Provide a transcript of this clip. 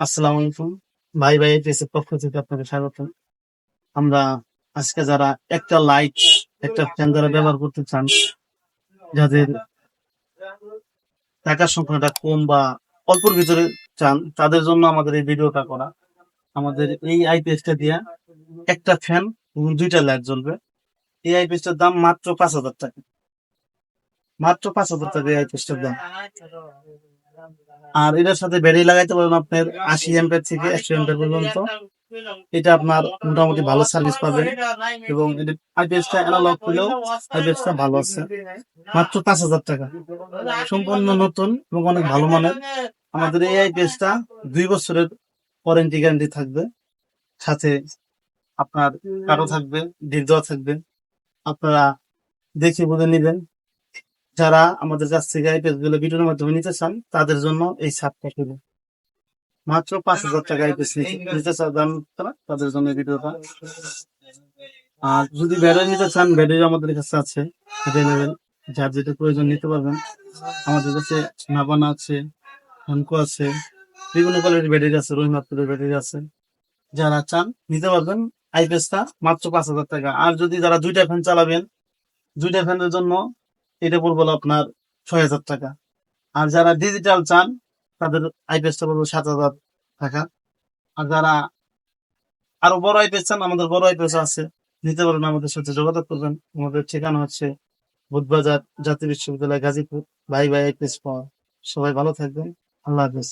আসসালামু আলাইকুম। ভাই ভাই এর পক্ষ থেকে আপনাকে স্বাগত আমরা আজকে যারা একটা লাইট একটা ফ্যান যারা ব্যবহার করতে চান, যাদের টাকার সংখ্যাটা কম বা অল্পর ভিতরে চান, তাদের জন্য আমাদের এই ভিডিওটা করা। আমাদের এই আইপিএসটা দিয়ে একটা ফ্যান এবং দুইটা লাইট জ্বলবে। এই আইপিএসটার দাম মাত্র পাঁচ হাজার টাকা। মাত্র পাঁচ হাজার টাকা এই আইপিএসটার দাম। আর এটার সাথে ব্যাটারি লাগাইতে পারবেন আপনার আশি এম্পের থেকে একশো এম্পের পর্যন্ত। এটা আপনার মোটামুটি ভালো সার্ভিস পাবেন এবং আইপিএসটা অ্যানালগ হলেও আইপিএসটা ভালো আছে। মাত্র পাঁচ হাজার টাকা। সম্পূর্ণ নতুন এবং অনেক ভালো মানের। আমাদের এই আইপিএসটা দুই বছরের ওয়ারেন্টি গ্যারান্টি থাকবে। সাথে আপনার কারও থাকবে ডিপ দেওয়া থাকবে। আপনারা দেখে বুঝে নেবেন। যারা আমাদের কাছ থেকে আইপিএসগুলো ভিডিওর মাধ্যমে নিতে চান, তাদের জন্য এই ছাড়টা শুরু মাত্র পাঁচ হাজার টাকা আইপিএস নিতে চান তাদের জন্য ভিডিওটা। আর যদি ব্যাটারি নিতে চান ব্যাটারি আমাদের কাছে আছে অ্যাভেলেবেল যার যেটা প্রয়োজন নিতে পারবেন। আমাদের কাছে নাবানা আছে হানকো আছে, বিভিন্ন কোয়ালিটির ব্যাটারি আছে রহিমাত্রের ব্যাটারি আছে। যারা চান, নিতে পারবেন আইপিএসটা মাত্র পাঁচ হাজার টাকা। আর যদি যারা দুইটা ফ্যান চালাবেন, দুইটা ফ্যানের জন্য এটা পড়ব আপনার ছয় হাজার টাকা। আর যারা ডিজিটাল চান, তাদের আইপিএস টা পড়ব সাত হাজার টাকা। আর যারা আরও বড় আইপিএস চান, আমাদের বড় আইপিএস আছে, নিতে পারেন আমাদের সাথে যোগাযোগ করবেন। আমাদের ঠিকানা হচ্ছে বুধবাজার জাতীয় বিশ্ববিদ্যালয় গাজীপুর ভাই ভাই আইপিএস পাওয়া সবাই ভালো থাকবেন। আল্লাহ হাফেজ।